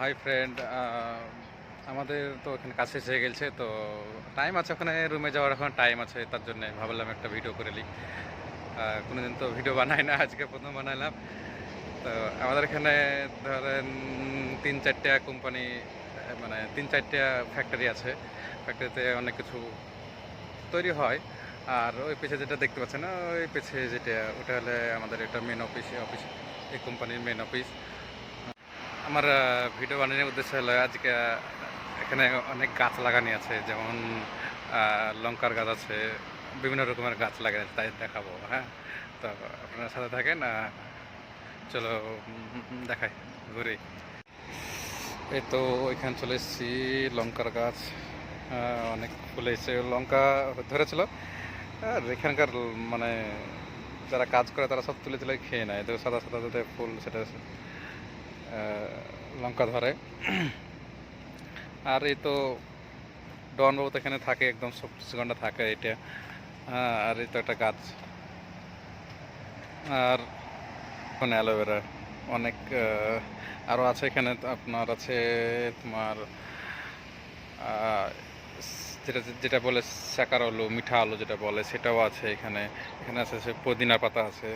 Hi friend আমাদের তো ওখানে কাছে এসে গেছে, তো টাইম আছে ওখানে রুমে যাওয়ার এখন টাইম আছে, তার জন্য ভাবলাম একটা ভিডিও করে নিই কোনোদিন তো ভিডিও বানাই না, আজকে প্রথম বানাইলাম। তো আমাদের এখানে ধরেন তিন চারটা কোম্পানি মানে তিন চারটা ফ্যাক্টরি আছে। ফ্যাক্টরিতে অনেক কিছু তৈরি হয়। আর ওই পিছে যেটা দেখতে পাচ্ছেন, ওই পিছে যেটা, ওটা হলে আমাদের এটা মেন অফিস অফিস এই কোম্পানির মেন অফিস আমার ভিডিও বানানোর উদ্দেশ্য হলো আজকে এখানে অনেক গাছ লাগানি আছে, যেমন লঙ্কার গাছ আছে, বিভিন্ন রকমের গাছ লাগানো আছে, তাই দেখাবো হ্যাঁ? তো আপনারা সাথে থাকেন চলো দেখাই, ঘুরে। এই তো ওইখানে চলে এসেছি, লঙ্কার গাছ অনেক ফুল এসেছে, লঙ্কা ধরেছিল, আর এখানকার মানে যারা কাজ করে তারা সব তুলে তুলে খেয়ে নেয়, তো সাদা সাদা যাতে ফুল সেটা লঙ্কা ধরে। আর এই তো ডনবাবু তো এখানে থাকে, একদম চব্বিশ ঘণ্টা থাকে এটা আর এই তো একটা গাছ। আর ওখানে অ্যালোভেরা, অনেক আরও আছে এখানে আপনার আছে তোমার যেটা যেটা বলে শাকার আলু, মিঠা আলু যেটা বলে, সেটাও আছে এখানে। এখানে আছে সে পুদিনা পাতা আছে।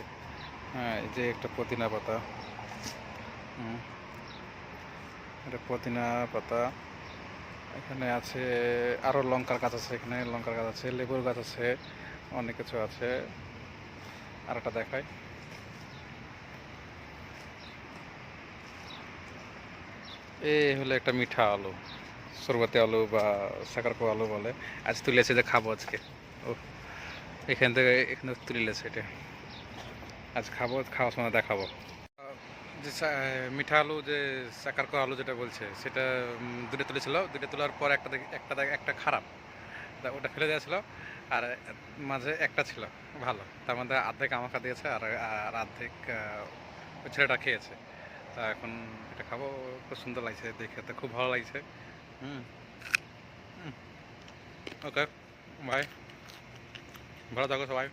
হ্যাঁ এই যে একটা পুদিনা পাতা। হুম। এটা পুদিনা পাতা। এখানে আছে আরও লঙ্কার গাছ আছে এখানে, লঙ্কার গাছ আছে, লেবুর গাছ আছে, অনেক কিছু আছে। আর একটা দেখায় এই হলো একটা মিঠা আলু সরবতি আলু বা সাকারকো আলু বলে। আজ তুলেছে যে খাব আজকে। ও এখান থেকে এখানে তুলেছে এটা। আজ খাব, খাওয়ার সময় দেখাবো। যে মিঠা আলু যে সাকারকো আলু যেটা বলছে, সেটা দুটো তুলেছিল। দুটো তোলার পর একটা একটা একটা খারাপ। তা ওটা ফেলে দেওয়া ছিল। আর মাঝে একটা ছিল। ভালো। তার মধ্যে অর্ধেক আমাকে দিয়েছে আর আর অর্ধেক ছেলেটা খেয়েছে। তা এখন এটা খাব। খুব সুন্দর লাগছে দেখে। তো খুব ভালো লাগছে। হুম। ওকে। বাই। ভালো থাকো সবাই।